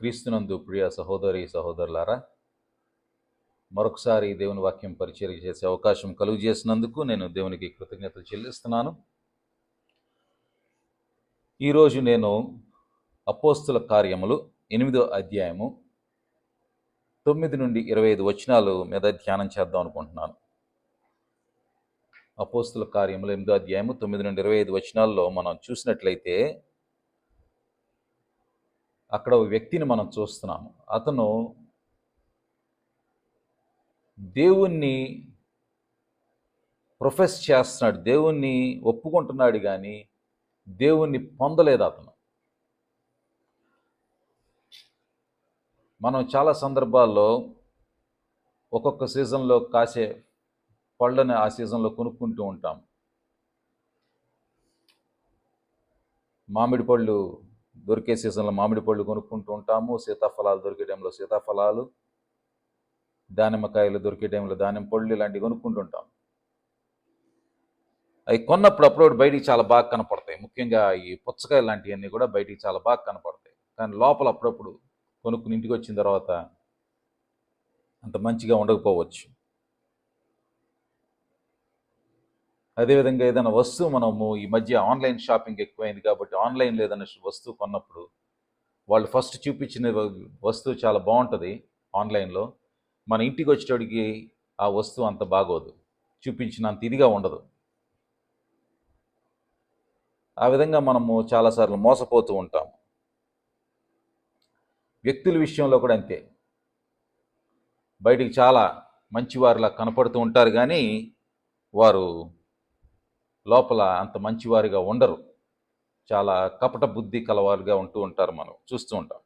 క్రీస్తునందు ప్రియ సహోదరి సహోదరులారా మరొకసారి దేవుని వాక్యం పరిచయం చేసే అవకాశం కలుగు చేసినందుకు నేను దేవునికి కృతజ్ఞతలు చెల్లిస్తున్నాను. ఈరోజు నేను అపోస్తుల కార్యములు ఎనిమిదో అధ్యాయము తొమ్మిది నుండి ఇరవై ఐదు వచనాలు మీద ధ్యానం చేద్దాం అనుకుంటున్నాను. అపోస్తుల కార్యములు ఎనిమిదో అధ్యాయము తొమ్మిది నుండి ఇరవై ఐదు వచనాల్లో మనం చూసినట్లయితే అక్కడ ఒక వ్యక్తిని మనం చూస్తున్నాము. అతను దేవుణ్ణి ప్రొఫెస్ చేస్తున్నాడు. దేవుణ్ణి ఒప్పుకుంటున్నాడు కానీ దేవుణ్ణి పొందలేదు అతను. మనం చాలా సందర్భాల్లో ఒక్కొక్క సీజన్లో కాసే పళ్ళని ఆ సీజన్లో కొనుక్కుంటూ ఉంటాం. మామిడి పళ్ళు దొరికే సీజన్లో మామిడి పళ్ళు కొనుక్కుంటూ ఉంటాము. సీతాఫలాలు దొరికే టైంలో సీతాఫలాలు దానిమ్మకాయలు దొరికే టైంలో దానిమ్మ పళ్ళు ఇలాంటివి కొనుక్కుంటుంటాం అవి కొన్నప్పుడు అప్పుడు బయటికి చాలా బాగా కనపడతాయి. ముఖ్యంగా ఈ పుచ్చకాయలు లాంటివన్నీ కూడా బయటికి చాలా బాగా కనపడతాయి. కానీ లోపల అప్పుడప్పుడు కొనుక్కుని ఇంటికి వచ్చిన తర్వాత అంత మంచిగా ఉండకపోవచ్చు. అదేవిధంగా ఏదైనా వస్తువు మనము ఈ మధ్య ఆన్లైన్ షాపింగ్ ఎక్కువైంది కాబట్టి ఆన్లైన్లో ఏదైనా వస్తువు కొన్నప్పుడు వాళ్ళు ఫస్ట్ చూపించిన వస్తువు చాలా బాగుంటుంది ఆన్లైన్లో. మన ఇంటికి వచ్చేటోడికి ఆ వస్తువు అంత బాగోదు. చూపించినంత ఇదిగా ఉండదు. ఆ విధంగా మనము చాలాసార్లు మోసపోతూ ఉంటాం వ్యక్తుల విషయంలో కూడా అంతే. బయటికి చాలా మంచివారిలా కనపడుతూ ఉంటారు కానీ వారు లోపల అంత మంచివారిగా ఉండరు. చాలా కపట బుద్ధి కలవారుగా ఉంటూ ఉంటారు మనం చూస్తూ ఉంటాం.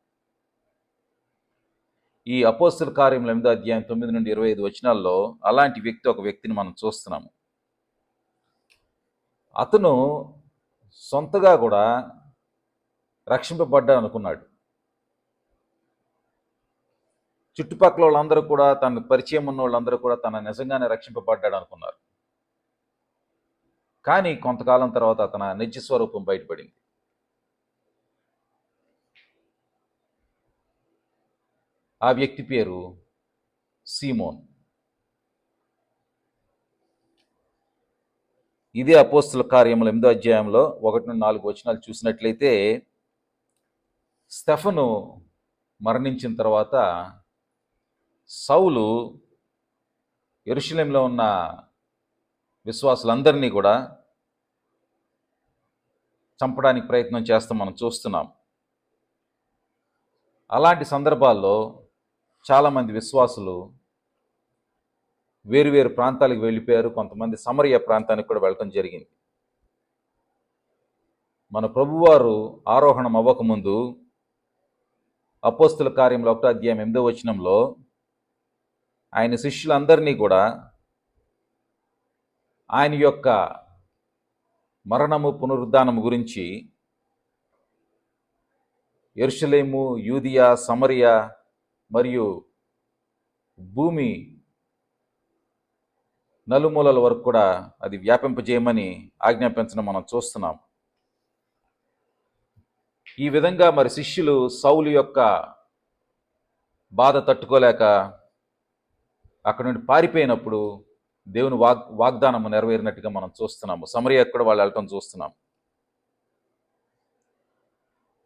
ఈ అపోస్తుల కార్యంలో ఎనిమిదో అధ్యాయం తొమ్మిది నుండి ఇరవై ఐదు వచనాల్లో అలాంటి వ్యక్తి ఒక వ్యక్తిని మనం చూస్తున్నాము. అతను సొంతగా కూడా రక్షింపబడ్డా అనుకున్నాడు. చుట్టుపక్కల వాళ్ళందరూ కూడా తనకు పరిచయం ఉన్న వాళ్ళందరూ కూడా తన నిజంగానే రక్షింపబడ్డాడు అనుకున్నారు. కానీ కొంతకాలం తర్వాత తన నిజ స్వరూపం బయటపడింది. ఆ వ్యక్తి పేరు సీమోన్. ఇదే అపోస్తుల కార్యములు ఎనిమిదో అధ్యాయంలో ఒకటి నుండి నాలుగు వచనాలు చూసినట్లయితే స్టెఫను మరణించిన తర్వాత సౌలు ఎరుషలేంలో ఉన్న విశ్వాసులందరినీ కూడా చంపడానికి ప్రయత్నం చేస్తాం మనం చూస్తున్నాం. అలాంటి సందర్భాల్లో చాలామంది విశ్వాసులు వేరు వేరు ప్రాంతాలకు వెళ్ళిపోయారు. కొంతమంది సమరయ ప్రాంతానికి కూడా వెళ్ళటం జరిగింది. మన ప్రభువారు ఆరోహణం అవ్వకముందు అపోస్తుల కార్యంలో ఒకటో అధ్యాయం ఎనిమిదో వచనంలో ఆయన శిష్యులందరినీ కూడా ఆయన యొక్క మరణము పునరుద్ధానము గురించి ఎరుషలేము యూదియా సమరియా మరియు భూమి నలుమూలల వరకు కూడా అది వ్యాపింపజేయమని ఆజ్ఞాపించడం మనం చూస్తున్నాం. ఈ విధంగా మరి శిష్యులు సౌలు యొక్క బాధ తట్టుకోలేక అక్కడ నుండి పారిపోయినప్పుడు దేవుని వాగ్ వాగ్దానం నెరవేరినట్టుగా మనం చూస్తున్నాము. సమరయ్యకు కూడా వాళ్ళు వెళ్ళటం చూస్తున్నాం.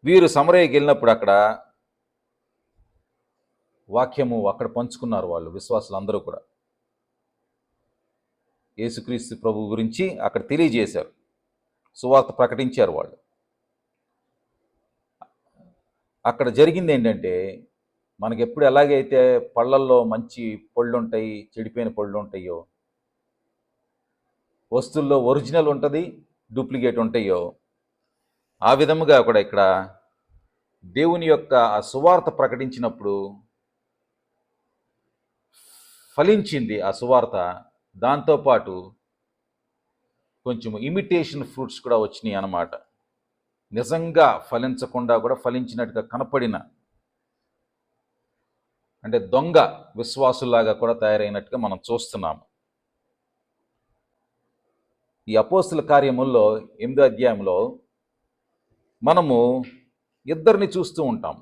వీరు సమరయ్యకి వెళ్ళినప్పుడు అక్కడ వాక్యము అక్కడ పంచుకున్నారు వాళ్ళు విశ్వాసులు అందరూ కూడా. యేసుక్రీస్తు ప్రభు గురించి అక్కడ తెలియజేశారు. సువార్త ప్రకటించారు వాళ్ళు. అక్కడ జరిగింది ఏంటంటే మనకి ఎప్పుడు ఎలాగైతే పళ్ళల్లో మంచి పళ్ళు ఉంటాయి చెడిపోయిన పళ్ళు ఉంటాయో వస్తువుల్లో ఒరిజినల్ ఉంటుంది డూప్లికేట్ ఉంటాయో. ఆ విధముగా కూడా ఇక్కడ దేవుని యొక్క ఆ సువార్త ప్రకటించినప్పుడు ఫలించింది ఆ సువార్త. దాంతోపాటు కొంచెం ఇమిటేషన్ ఫ్రూట్స్ కూడా వచ్చినాయి అన్నమాట. నిజంగా ఫలించకుండా కూడా ఫలించినట్టుగా కనపడిన అంటే దొంగ విశ్వాసులాగా కూడా తయారైనట్టుగా మనం చూస్తున్నాము. ఈ అపోస్తుల కార్యముల్లో ఎనిమిదో అధ్యాయంలో మనము ఇద్దరిని చూస్తూ ఉంటాం.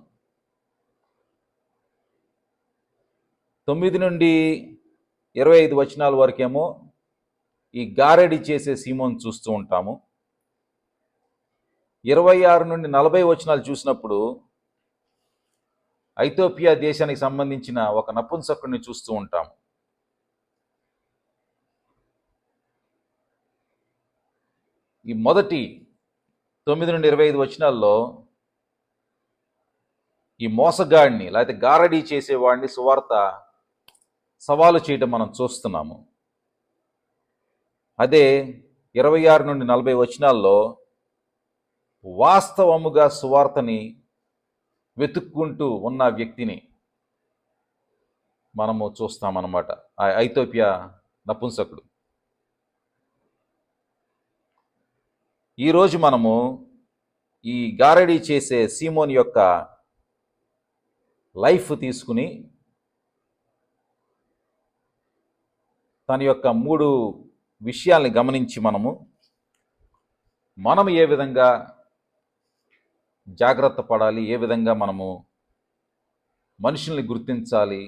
తొమ్మిది నుండి ఇరవై ఐదు వచనాల వరకేమో ఈ గారెడి చేసే సీమోని చూస్తూ ఉంటాము. ఇరవై ఆరు నుండి నలభై వచనాలు చూసినప్పుడు ఐథోపియా దేశానికి సంబంధించిన ఒక నపుంసకుడిని చూస్తూ ఉంటాము. ఈ మొదటి తొమ్మిది నుండి ఇరవై ఐదు వచనాల్లో ఈ మోసగాడిని లేకపోతే గారడీ చేసేవాడిని సువార్త సవాలు చేయడం మనం చూస్తున్నాము. అదే ఇరవై ఆరు నుండి నలభై వచనాల్లో వాస్తవముగా సువార్తని వెతుక్కుంటూ ఉన్న వ్యక్తిని మనము చూస్తామన్నమాట. ఆ ఐథోపియా నపుంసకుడు. ఈరోజు మనము ఈ గారడీ చేసే సీమోన్ యొక్క లైఫ్ తీసుకుని తన యొక్క మూడు విషయాల్ని గమనించి మనము మనం ఏ విధంగా జాగ్రత్త పడాలి ఏ విధంగా మనము మనుషుల్ని గుర్తించాలి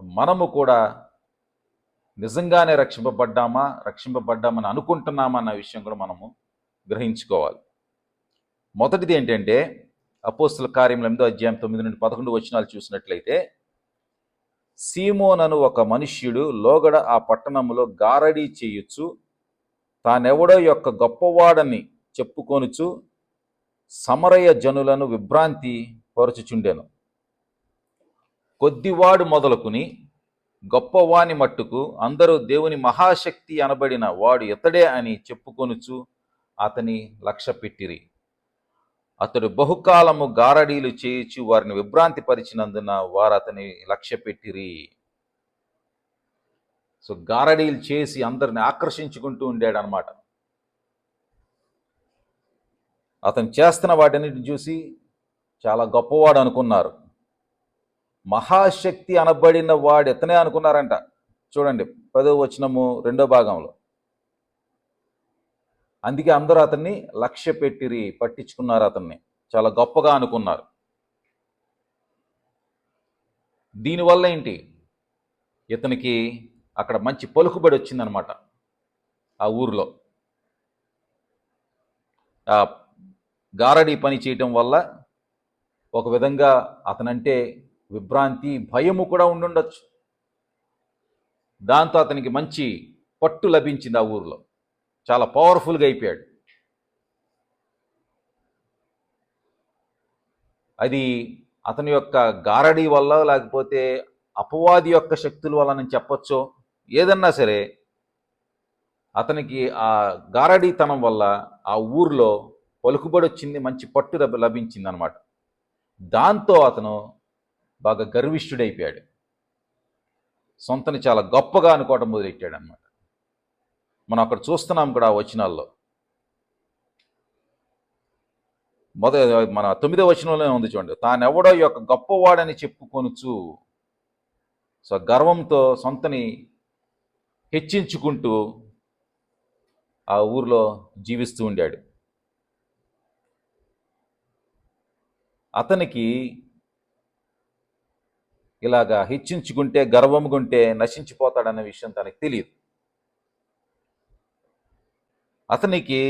మనము కూడా నిజంగానే రక్షింపబడ్డామా రక్షింపబడ్డామని అనుకుంటున్నామా అన్న విషయం కూడా మనము గ్రహించుకోవాలి. మొదటిది ఏంటంటే అపోస్తుల కార్యములు ఎనిమిదో అధ్యాయం తొమ్మిది నుండి పదకొండు వచనాలు చూసినట్లయితే సీమోనను ఒక మనుష్యుడు లోగడ ఆ పట్టణంలో గారడీ చేయొచ్చు తానెవడో యొక్క గొప్పవాడని చెప్పుకొనుచు సమరయ జనులను విభ్రాంతి పరచుచుండెను. కొద్దివాడు మొదలుకుని గొప్పవాని మట్టుకు అందరూ దేవుని మహాశక్తి అనబడిన వాడు ఎతడే అని చెప్పుకొనుచు అతని లక్ష్య పెట్టిరి అతడు బహుకాలము గారడీలు చేయుచు వారిని విభ్రాంతి పరిచినందున వారు అతని లక్ష్య పెట్టిరి సో గారడీలు చేసి అందరిని ఆకర్షించుకుంటూ ఉండాడు అనమాట అతను చేస్తున్న వాటన్నిటిని చూసి చాలా గొప్పవాడు అనుకున్నారు. మహాశక్తి అనబడిన వాడు ఎతనే అనుకున్నారంట. చూడండి పదో వచనము రెండో భాగంలో. అందుకే అందరూ అతన్ని లక్ష్య పెట్టిరి పట్టించుకున్నారు అతన్ని. చాలా గొప్పగా అనుకున్నారు. దీనివల్ల ఏంటి? ఇతనికి అక్కడ మంచి పలుకుబడి వచ్చిందనమాట ఆ ఊరిలో. ఆ గారడీ పని చేయటం వల్ల ఒక విధంగా అతనంటే విభ్రాంతి భయము కూడా ఉండుండొచ్చు. దాంతో అతనికి మంచి పట్టు లభించింది ఆ ఊరిలో. చాలా పవర్ఫుల్గా అయిపోయాడు. అది అతని యొక్క గారడీ వల్ల లేకపోతే అపవాది యొక్క శక్తుల వల్ల నేను చెప్పొచ్చో ఏదన్నా సరే అతనికి ఆ గారడీతనం వల్ల ఆ ఊర్లో పలుకుబడి వచ్చింది మంచి పట్టు లభించింది అనమాట దాంతో అతను బాగా గర్విష్ఠుడైపోయాడు. సొంతని చాలా గొప్పగా అనుకోవటం మొదలెట్టాడు అనమాట మనం అక్కడ చూస్తున్నాం కూడా ఆ వచనాల్లో. మొద మన తొమ్మిదో వచనంలోనే ఉంది చూడండి. తానెవడో యొక్క గొప్పవాడని చెప్పుకొనుచు సో గర్వంతో సొంతని హెచ్చించుకుంటూ ఆ ఊరిలో జీవిస్తూ ఉండాడు. అతనికి ఇలాగా హెచ్చించుకుంటే గర్వముగుంటే నశించిపోతాడన్న విషయం తనకు తెలియదు. అతనికి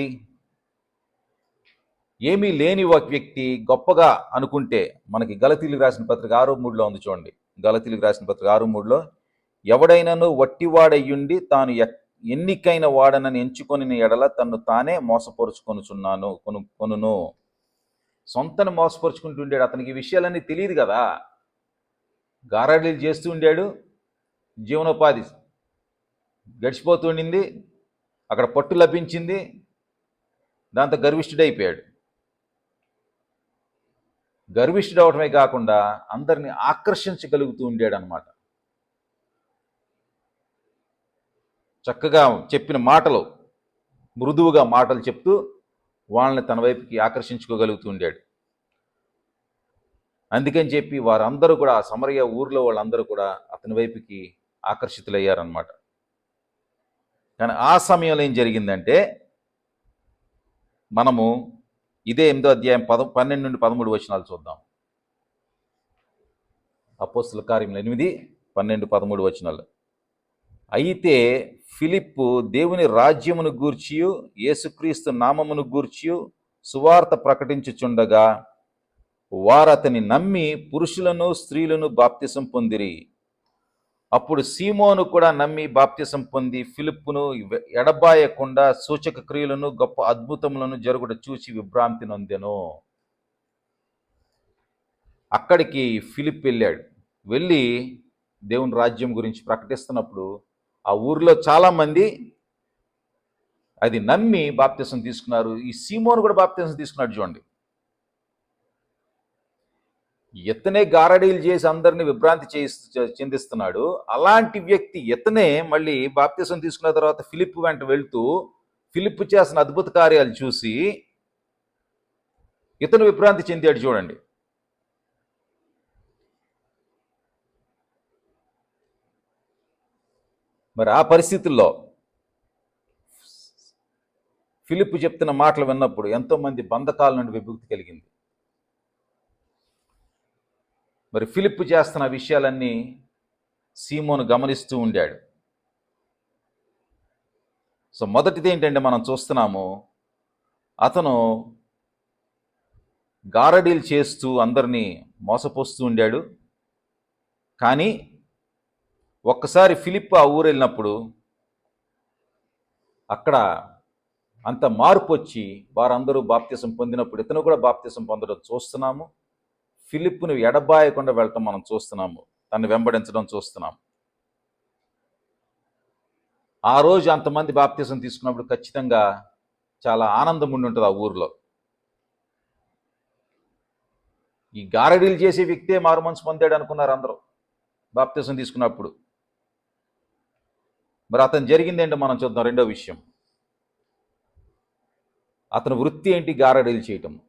ఏమీ లేని ఒక వ్యక్తి గొప్పగా అనుకుంటే మనకి గలతీలకు రాసిన పత్రిక ఆరు మూడులో ఉంది చూడండి. గలతీలకు రాసిన పత్రిక ఆరు మూడులో ఎవడైనాను వట్టివాడయ్యుండి తాను ఎన్నికైన వాడనని ఎంచుకొని ఎడల తను తానే మోసపరుచుకొనుచున్నాను కొను కొనును. సొంతను మోసపరుచుకుంటుండాడు అతనికి విషయాలన్నీ తెలియదు కదా. గారాడీలు చేస్తూ ఉండాడు. జీవనోపాధి గడిచిపోతుండింది అక్కడ పట్టు లభించింది దాంతో గర్విష్ఠుడైపోయాడు. గర్విష్ఠుడు అవటమే కాకుండా అందరిని ఆకర్షించగలుగుతూ ఉండాడు అనమాట చక్కగా చెప్పిన మాటలు మృదువుగా మాటలు చెప్తూ వాళ్ళని తన వైపుకి ఆకర్షించుకోగలుగుతూ ఉండాడు. అందుకని చెప్పి వారందరూ కూడా ఆ ఊర్లో వాళ్ళందరూ కూడా అతని వైపుకి ఆకర్షితులయ్యారనమాట కానీ ఆ సమయంలో ఏం జరిగిందంటే మనము ఇదే ఎనిమిదో అధ్యాయం పద పన్నెండు నుండి పదమూడు వచనాలు చూద్దాం. అపోస్తుల కార్యములు ఎనిమిది పన్నెండు పదమూడు వచనాలు. అయితే ఫిలిప్పు దేవుని రాజ్యమును గూర్చియు యేసుక్రీస్తు నామమును గూర్చియు సువార్త ప్రకటించుచుండగా వారు అతని నమ్మి పురుషులను స్త్రీలను బాప్తిసం పొందిరి. అప్పుడు సీమోను కూడా నమ్మి బాప్తిసం పొంది ఫిలిప్పును ఎడబాయకుండా సూచక క్రియలను గొప్ప అద్భుతములను జరుగుట చూసి విభ్రాంతి నొందెను. అక్కడికి ఫిలిప్ వెళ్ళాడు. వెళ్ళి దేవుని రాజ్యం గురించి ప్రకటిస్తున్నప్పుడు ఆ ఊరిలో చాలామంది అది నమ్మి బాప్తిసం తీసుకున్నారు. ఈ సీమోను కూడా బాప్తిసం తీసుకున్నాడు చూడండి. ఇతనే గారడీలు చేసి అందరిని విభ్రాంతి చేసి చెందిస్తున్నాడు. అలాంటి వ్యక్తి ఇతనే మళ్ళీ బాప్తీసం తీసుకున్న తర్వాత ఫిలిప్ వెంట వెళ్తూ ఫిలిప్ చేసిన అద్భుత కార్యాలు చూసి ఇతను విభ్రాంతి చెందాడు చూడండి. మరి ఆ పరిస్థితుల్లో ఫిలిప్ చెప్తున్న మాటలు విన్నప్పుడు ఎంతోమంది బంధకాల నుండి విభక్తి కలిగింది. మరి ఫిలిప్ చేస్తున్న విషయాలన్నీ సీమోను గమనిస్తూ ఉండాడు. సో మొదటిది ఏంటంటే మనం చూస్తున్నాము అతను గారడీలు చేస్తూ అందరినీ మోసపోస్తూ ఉండాడు. కానీ ఒక్కసారి ఫిలిప్ ఆ ఊరు వెళ్ళినప్పుడు అక్కడ అంత మార్పు వచ్చి వారందరూ బాప్త్యసం పొందినప్పుడు ఇతను కూడా బాప్త్యసం పొందడం చూస్తున్నాము. ఫిలిప్ను ఎడబాయకుండా వెళ్ళటం మనం చూస్తున్నాము. తను వెంబడించడం చూస్తున్నాం. ఆ రోజు అంతమంది బాప్తీసం తీసుకున్నప్పుడు ఖచ్చితంగా చాలా ఆనందం ఉండి ఉంటుంది ఆ ఊరిలో. ఈ గారడీలు చేసే వ్యక్తే మారు మనసు పొందాడు అనుకున్నారు అందరూ బాప్తీసం తీసుకున్నప్పుడు. మరి అతను జరిగింది మనం చూద్దాం రెండో విషయం. అతని వృత్తి ఏంటి? గారడీలు చేయటం.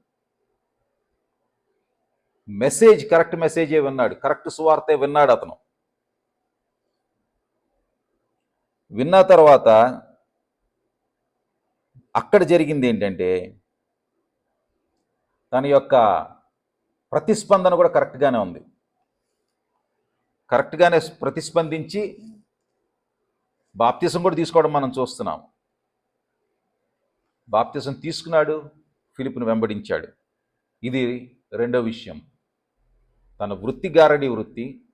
మెసేజ్ కరెక్ట్ మెసేజే విన్నాడు. కరెక్ట్ సువార్తే విన్నాడు అతను. విన్న తర్వాత అక్కడ జరిగింది ఏంటంటే తన యొక్క ప్రతిస్పందన కూడా కరెక్ట్గానే ఉంది. కరెక్ట్గానే ప్రతిస్పందించి బాప్తిసం కూడా తీసుకోవడం మనం చూస్తున్నాం. బాప్తిసం తీసుకున్నాడు ఫిలిప్ను వెంబడించాడు. ఇది రెండో విషయం. తన వృత్తిగారడి వృత్తి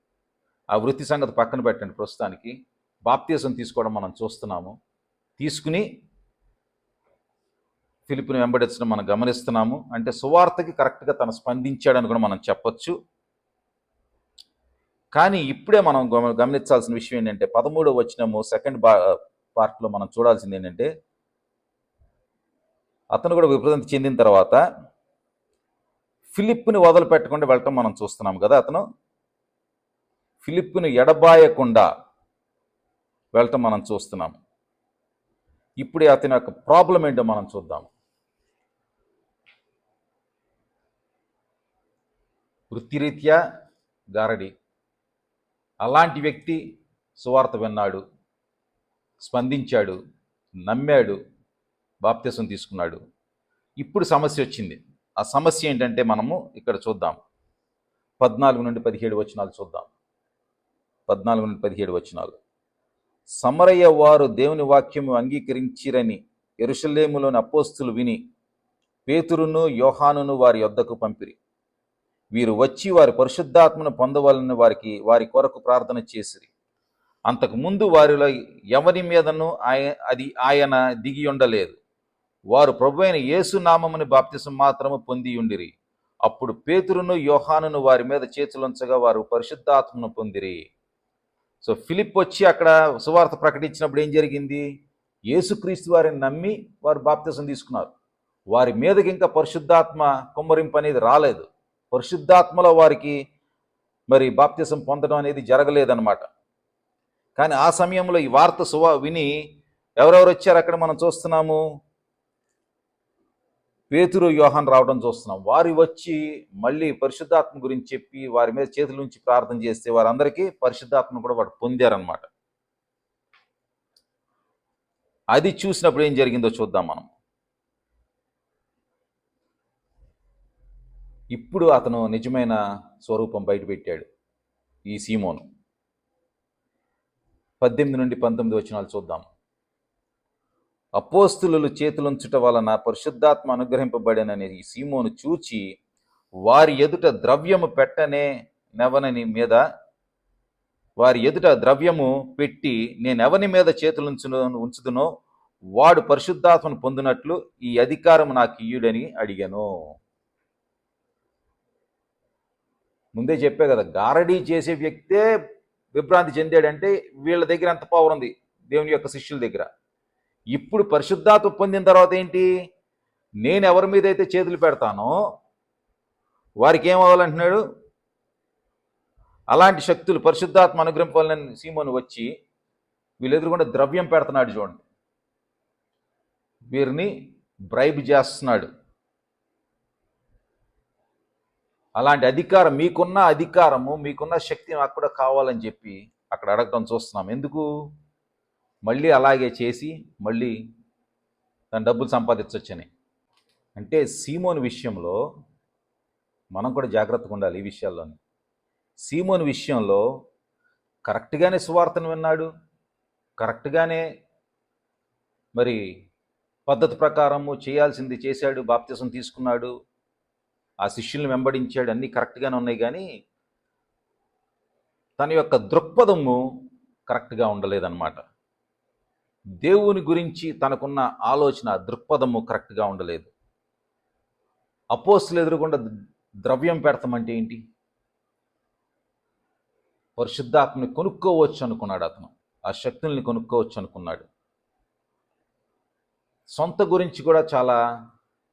ఆ వృత్తి సంగతి పక్కన పెట్టండి ప్రస్తుతానికి. బాప్తీసం తీసుకోవడం మనం చూస్తున్నాము. తీసుకుని ఫిలిప్ని వెంబడించడం మనం గమనిస్తున్నాము. అంటే సువార్తకి కరెక్ట్గా తను స్పందించాడని కూడా మనం చెప్పొచ్చు. కానీ ఇప్పుడే మనం గమ- గమనించాల్సిన విషయం ఏంటంటే పదమూడవ వచ్చినము సెకండ్ బా పార్ట్లో మనం చూడాల్సింది ఏంటంటే అతను కూడా విభ్రాంతి చెందిన తర్వాత ఫిలిప్ని వదిలిపెట్టకుండా వెళ్ళటం మనం చూస్తున్నాం కదా అతను. ఫిలిప్ను ఎడబాయకుండా వెళ్ళటం మనం చూస్తున్నాం. ఇప్పుడు అతని యొక్క ప్రాబ్లం ఏంటో మనం చూద్దాం. వృత్తిరీత్యా గారడి. అలాంటి వ్యక్తి సువార్త విన్నాడు స్పందించాడు నమ్మాడు బాప్త్యసం తీసుకున్నాడు. ఇప్పుడు సమస్య వచ్చింది. ఆ సమస్య ఏంటంటే మనము ఇక్కడ చూద్దాం. పద్నాలుగు నుండి పదిహేడు వచనాలు చూద్దాం. పద్నాలుగు నుండి పదిహేడు వచనాలు. సమరయ్య వారు దేవుని వాక్యము అంగీకరించిరని ఎరుషలేములోని అపోస్తులు విని పేతురును యోహానును వారి యొద్దకు పంపిరి. వీరు వచ్చి వారి పరిశుద్ధాత్మను పొందవాలని వారికి వారి కొరకు ప్రార్థన చేసిరి. అంతకు ముందు వారిలో ఎవరి మీదను ఆయ అది ఆయన దిగి ఉండలేదు. వారు ప్రభు అయిన యేసు నామముని బాప్తిసం మాత్రము పొంది ఉండిరి. అప్పుడు పేతురును యోహానును వారి మీద చేతులుంచగా వారు పరిశుద్ధాత్మను పొందిరి. సో ఫిలిప్ వచ్చి అక్కడ సువార్త ప్రకటించినప్పుడు ఏం జరిగింది? యేసుక్రీస్తు వారిని నమ్మి వారు బాప్తిసం తీసుకున్నారు. వారి మీదకి ఇంకా పరిశుద్ధాత్మ కుమ్మరింపు అనేది రాలేదు. పరిశుద్ధాత్మలో వారికి మరి బాప్తిసం పొందడం అనేది జరగలేదన్నమాట. కానీ ఆ సమయంలో ఈ వార్త సువా విని ఎవరెవరు వచ్చారు అక్కడ మనం చూస్తున్నాము? పేతురు యోహాన్ రావడం చూస్తున్నాం. వారు వచ్చి మళ్ళీ పరిశుద్ధాత్మ గురించి చెప్పి వారి మీద చేతుల నుంచి ప్రార్థన చేస్తే వారందరికీ పరిశుద్ధాత్మ కూడా వాడు పొందారనమాట అది చూసినప్పుడు ఏం జరిగిందో చూద్దాం మనం. ఇప్పుడు అతను నిజమైన స్వరూపం బయటపెట్టాడు ఈ సీమోను. పద్దెనిమిది నుండి పంతొమ్మిది వచ్చినాలు చూద్దాం. అపోస్తులు చేతులుంచుట వలన పరిశుద్ధాత్మ అనుగ్రహింపబడినని ఈ సీమోను చూచి వారి ఎదుట ద్రవ్యము పెట్టనే నెవనని మీద వారి ఎదుట ద్రవ్యము పెట్టి నేను ఎవని మీద చేతులుంచు ఉంచుదునో వాడు పరిశుద్ధాత్మను పొందినట్లు ఈ అధికారం నాకు ఇయ్యుడని అడిగాను. ముందే చెప్పే కదా గారడీ చేసే వ్యక్తే విభ్రాంతి చెందాడంటే వీళ్ళ దగ్గర ఎంత పవర్ ఉంది? దేవుని యొక్క శిష్యుల దగ్గర. ఇప్పుడు పరిశుద్ధాత్మ పొందిన తర్వాత ఏంటి? నేను ఎవరి మీద అయితే చేతులు పెడతానో వారికి ఏమవ్వాలంటున్నాడు అలాంటి శక్తులు పరిశుద్ధాత్మ అనుగ్రహింపాలని సీమోను వచ్చి వీళ్ళు ఎదురుకుండా ద్రవ్యం పెడుతున్నాడు చూడండి. వీరిని బ్రైబ్ చేస్తున్నాడు. అలాంటి అధికారం మీకున్న అధికారము మీకున్న శక్తిని నాకు కూడా కావాలని చెప్పి అక్కడ అడగడం చూస్తున్నాం. ఎందుకు? మళ్ళీ అలాగే చేసి మళ్ళీ తన డబ్బులు సంపాదించవచ్చని అంటే సీమోని విషయంలో మనం కూడా జాగ్రత్తగా ఉండాలి ఈ విషయాల్లోని. సీమోని విషయంలో కరెక్ట్గానే సువార్తను విన్నాడు. కరెక్ట్గానే మరి పద్ధతి ప్రకారము చేయాల్సింది చేశాడు బాప్తిసం తీసుకున్నాడు ఆ శిష్యుల్ని వెంబడించాడు అన్నీ కరెక్ట్గానే ఉన్నాయి కానీ తన యొక్క దృక్పథము కరెక్ట్గా ఉండలేదన్నమాట. దేవుని గురించి తనకున్న ఆలోచన దృక్పథము కరెక్ట్గా ఉండలేదు. అపోస్తులు ఎదురుకుండా ద్రవ్యం పెడతామంటే ఏంటి? పరిశుద్ధాత్మని కొనుక్కోవచ్చు అనుకున్నాడు అతను. ఆ శక్తుల్ని కొనుక్కోవచ్చు అనుకున్నాడు. సొంత గురించి కూడా చాలా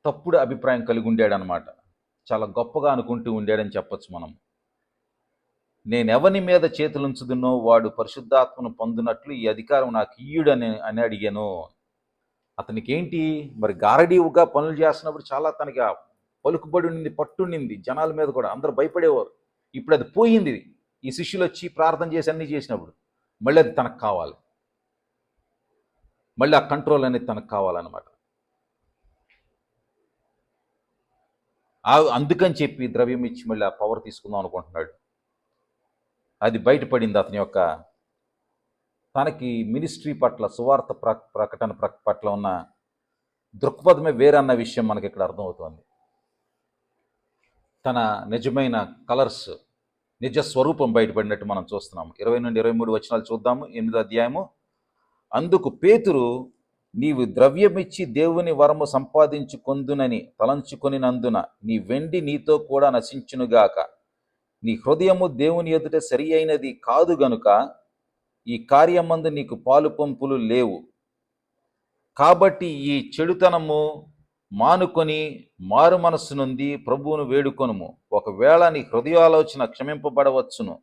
తప్పుడు అభిప్రాయం కలిగి ఉండాడు అనమాట చాలా గొప్పగా అనుకుంటూ ఉండాడని చెప్పచ్చు మనం. నేను మీద చేతులుంచుదునో వాడు పరిశుద్ధాత్మను పొందినట్లు ఈ అధికారం నాకు ఇయ్యుడని అని అడిగాను. అతనికి ఏంటి మరి గారడీవుగా పనులు చేస్తున్నప్పుడు చాలా తనకి పలుకుబడి ఉండింది పట్టుండింది జనాల మీద కూడా అందరు భయపడేవారు. ఇప్పుడు అది పోయింది ఈ శిష్యులు వచ్చి ప్రార్థన చేసి అన్నీ చేసినప్పుడు మళ్ళీ అది తనకు కావాలి. మళ్ళీ ఆ కంట్రోల్ అనేది తనకు కావాలన్నమాట. అందుకని చెప్పి ద్రవ్యం ఇచ్చి మళ్ళీ ఆ పవర్ తీసుకుందాం అనుకుంటున్నాడు. అది బయటపడింది అతని యొక్క తనకి మినిస్ట్రీ పట్ల సువార్త ప్ర ప్రకటన పట్ల ఉన్న దృక్పథమే వేరన్న విషయం మనకి ఇక్కడ అర్థమవుతోంది. తన నిజమైన కలర్స్ నిజ స్వరూపం బయటపడినట్టు మనం చూస్తున్నాము. ఇరవై నుండి ఇరవై మూడు వచనాలు చూద్దాము. ఎనిమిదో అధ్యాయము. అందుకు పేతురు నీవు ద్రవ్యమిచ్చి దేవుని వరము సంపాదించుకొందునని తలంచుకొనినందున నీ వెండి నీతో కూడా నశించునుగాక. నీ హృదయము దేవుని ఎదుట సరి అయినది కాదు గనుక ఈ కార్యమందు నీకు పాలు పంపులు లేవు. కాబట్టి ఈ చెడుతనము మానుకొని మారు మనస్సు నుండి ప్రభువును వేడుకొనుము. ఒకవేళ నీ హృదయాలోచన క్షమింపబడవచ్చును.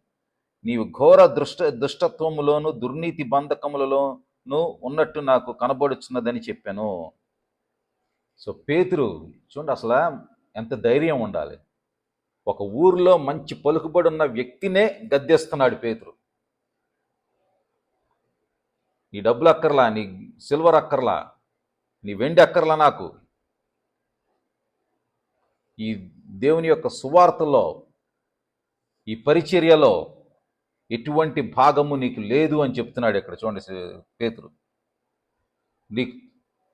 నీవు ఘోర దృష్ట దుష్టత్వములోను దుర్నీతి బంధకములలోను ఉన్నట్టు నాకు కనబడుచున్నదని చెప్పాను. సో పేతురు చూడండి అసలు ఎంత ధైర్యం ఉండాలి. ఒక ఊరిలో మంచి పలుకుబడి ఉన్న వ్యక్తినే గద్దెస్తున్నాడు పేతురు. నీ డబ్బులు అక్కర్లా నీ సిల్వర్ అక్కర్లా నీ వెండి అక్కర్లా నాకు. ఈ దేవుని యొక్క సువార్తలో ఈ పరిచర్యలో ఎటువంటి భాగము నీకు లేదు అని చెప్తున్నాడు ఇక్కడ చూడండి పేతురు. నీకు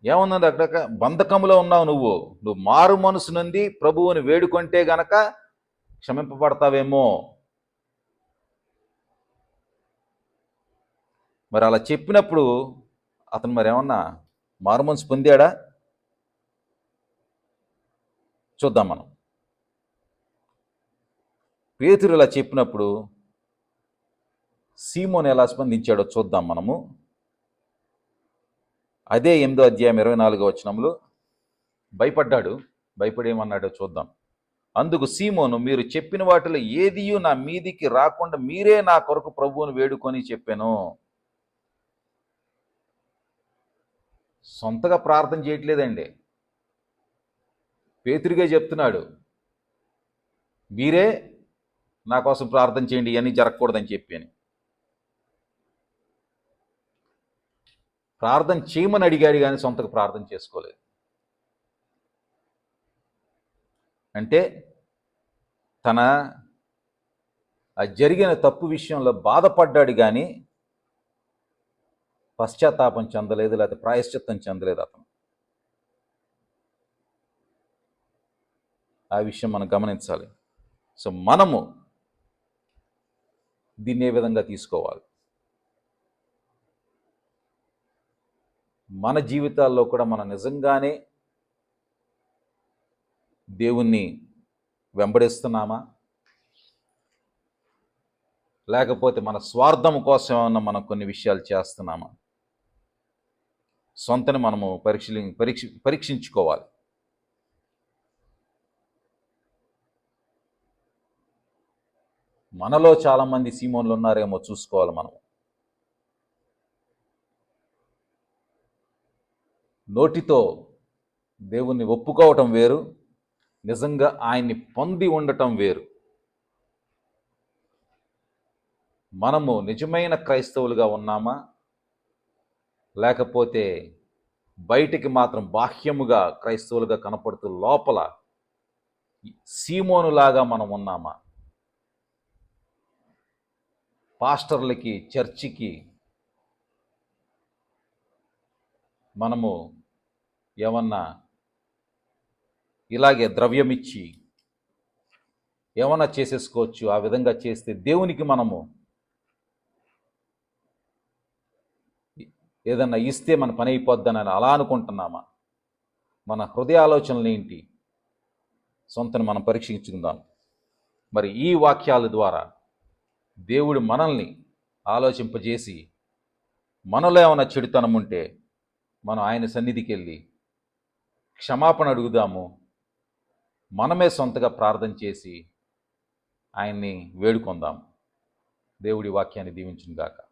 ఏమన్నది అక్కడ? బంధకంలో ఉన్నావు నువ్వు. నువ్వు మారు మనసు నుండి ప్రభువుని వేడుకుంటే గనక క్షమింపబడతావేమో. మరి అలా చెప్పినప్పుడు అతను మరి ఏమన్నా మారు పొందాడా? చూద్దాం మనం. పేతురు ఇలా చెప్పినప్పుడు సీమోన్ ఎలా స్పందించాడో చూద్దాం మనము. అదే ఎనిమిదో అధ్యాయం ఇరవై నాలుగో వచనంలో భయపడ్డాడు భయపడేమన్నాడో చూద్దాం. అందుకు సీమోను మీరు చెప్పిన వాటిలో ఏదియు నా మీదికి రాకుండా మీరే నా కొరకు ప్రభువును వేడుకొని చెప్పాను. సొంతగా ప్రార్థన చేయట్లేదండి. పేతురిగా చెప్తున్నాడు మీరే నా కోసం ప్రార్థన చేయండి ఇవన్నీ జరగకూడదని చెప్పాను. ప్రార్థన చేయమని అడిగాడు కానీ సొంతకు ప్రార్థన చేసుకోలేదు. అంటే తన ఆ జరిగిన తప్పు విషయంలో బాధపడ్డాడు కానీ పశ్చాత్తాపం చెందలేదు లేకపోతే ప్రాయశ్చిత్తం చెందలేదు అతను. ఆ విషయం మనం గమనించాలి. సో మనము దీన్ని ఏ విధంగా తీసుకోవాలి? మన జీవితాల్లో కూడా మనం నిజంగానే దేవుణ్ణి వెంబడిస్తున్నామా? లేకపోతే మన స్వార్థం కోసం ఏమన్నా మనం కొన్ని విషయాలు చేస్తున్నామా? సొంతని మనము పరీక్ష పరీక్ష పరీక్షించుకోవాలి. మనలో చాలామంది సీమోన్లు ఉన్నారేమో చూసుకోవాలి మనం. నోటితో దేవుణ్ణి ఒప్పుకోవటం వేరు నిజంగా ఆయన్ని పొంది ఉండటం వేరు. మనము నిజమైన క్రైస్తవులుగా ఉన్నామా? లేకపోతే బయటికి మాత్రం బాహ్యముగా క్రైస్తవులుగా కనపడుతూ లోపల సీమోనులాగా మనం ఉన్నామా? పాస్టర్లకి చర్చికి మనము ఏమన్నా ఇలాగే ద్రవ్యమిచ్చి ఏమైనా చేసేసుకోవచ్చు ఆ విధంగా చేస్తే దేవునికి మనము ఏదన్నా ఇస్తే మన పని అయిపోద్దని అలా అనుకుంటున్నామా? మన హృదయ ఆలోచనలు ఏంటి? సొంతను మనం పరీక్షించుకుందాం. మరి ఈ వాక్యాల ద్వారా దేవుడు మనల్ని ఆలోచింపజేసి మనలో ఏమైనా చెడుతనం ఉంటే మనం ఆయన సన్నిధికి వెళ్ళి క్షమాపణ అడుగుదాము మనమే సొంతగా ప్రార్థన చేసి ఆయన్ని వేడుకొందాం. దేవుడి వాక్యాన్ని దీవించుగాక